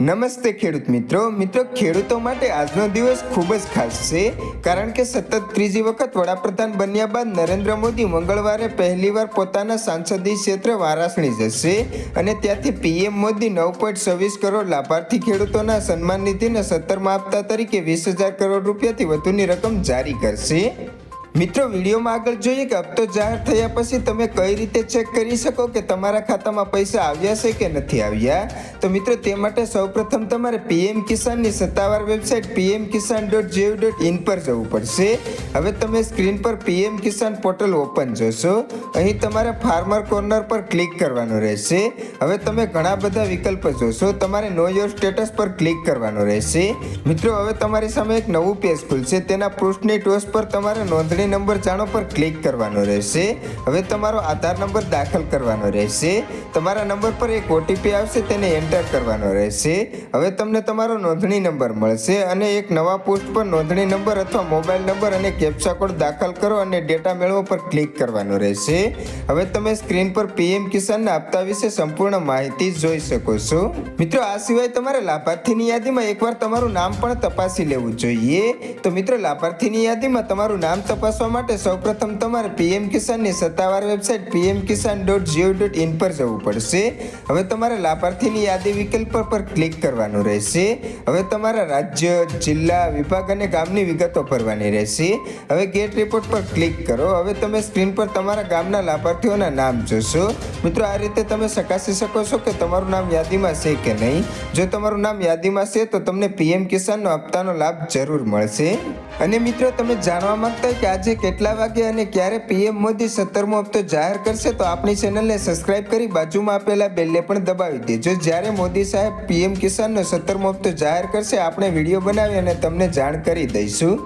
નમસ્તે ખેડૂત મિત્રો. મિત્રો, ખેડૂતો માટે આજનો દિવસ ખૂબ જ ખાસ છે, કારણ કે સતત ત્રીજી વખત વડાપ્રધાન બન્યા બાદ નરેન્દ્ર મોદી મંગળવારે પહેલીવાર પોતાના સાંસદીય ક્ષેત્ર વારાણસી જશે અને ત્યાંથી પીએમ મોદી નવ પોઈન્ટ છવ્વીસ કરોડ લાભાર્થી ખેડૂતોના સન્માન નિધિને સત્તરમાં આપતા તરીકે વીસ હજાર કરોડ રૂપિયાથી વધુની રકમ જારી કરશે. મિત્રો, વિડીયોમાં આગળ જોઈએ કે હપ્તો જાહેર થયા પછી તમે કઈ રીતે ચેક કરી શકો કે તમારા ખાતામાં પૈસા આવ્યા છે કે નથી આવ્યા? તો મિત્રો, તે માટે સૌપ્રથમ તમારે પીએમ કિસાનની સત્તાવાર website PM Kisan dot G O dot in પર જવું પડશે. હવે તમે સ્ક્રીન પર પીએમ કિસાન પોર્ટલ ઓપન જોશો. અહીં તમારે ફાર્મર કોર્નર પર ક્લિક કરવાનું રહેશે. હવે તમે ઘણા બધા વિકલ્પ જોશો. તમારે નો યોર સ્ટેટસ પર ક્લિક કરવાનું રહેશે. મિત્રો, હવે તમારી સામે એક નવું પેજ ખુલશે. તેના પૃષ્ઠની ટોચ પર તમારે નોંધણી નંબર જાણો પર ક્લિક કરવાનો રહેશે. હવે તમારો આધાર નંબર દાખલ કરવાનો રહેશે. તમારા નંબર પર એક ઓટીપી આવશે, તેને એન્ટર કરવાનો રહેશે. હવે તમને તમારો નોંધણી નંબર મળશે અને એક નવા પોસ્ટ પર નોંધણી નંબર અથવા મોબાઈલ નંબર અને કેપ્ચા કોડ દાખલ કરો અને ડેટા મેળવો પર ક્લિક કરવાનો રહેશે. હવે તમે સ્ક્રીન પર પીએમ કિસાનના આપતા વિશે સંપૂર્ણ માહિતી જોઈ શકો છો. મિત્રો, આ સિવાય તમારે લાભાર્થીની યાદીમાં એકવાર તમારું નામ પણ તપાસી લેવું જોઈએ. તો મિત્રો, લાભાર્થીની યાદીમાં તમારું નામ તપાસવા માટે સૌપ્રથમ તમારે પીએમ કિસાનની સત્તાવાર website PM Kisan dot G O dot in પર જવું પડશે. હવે તમારે લાભાર્થીની યાદી વિકલ્પ પર ક્લિક કરવાનું રહેશે. હવે તમારા રાજ્ય, જિલ્લા, વિભાગ અને ગામની વિગતો ભરવાની રહેશે. હવે ગેટ રિપોર્ટ પર ક્લિક કરો. હવે તમે સ્ક્રીન પર તમારા ગામના લાભાર્થીઓના નામ જોશો. મિત્રો, આ રીતે તમે ચકાસી શકો છો કે તમારું નામ યાદીમાં છે કે નહીં. જો તમારું નામ યાદીમાં છે, તો તમને પીએમ કિસાનનો હપ્તાનો લાભ જરૂર મળશે. અને મિત્રો, તમે જાણવા માંગતા કે આજે કેટલા વાગે અને ક્યારે પીએમ મોદી સત્તરમો હપ્તો જાહેર કરશે તો આપણી ચેનલને સબસ્ક્રાઇબ કરી બાજુમાં આપેલા બેલને પણ દબાવી દેજો. જ્યારે મોદી સાહેબ પીએમ કિસાનનો સત્તરમો હપ્તો જાહેર કરશે, આપણે વીડિયો બનાવી અને તમને જાણ કરી દઈશું.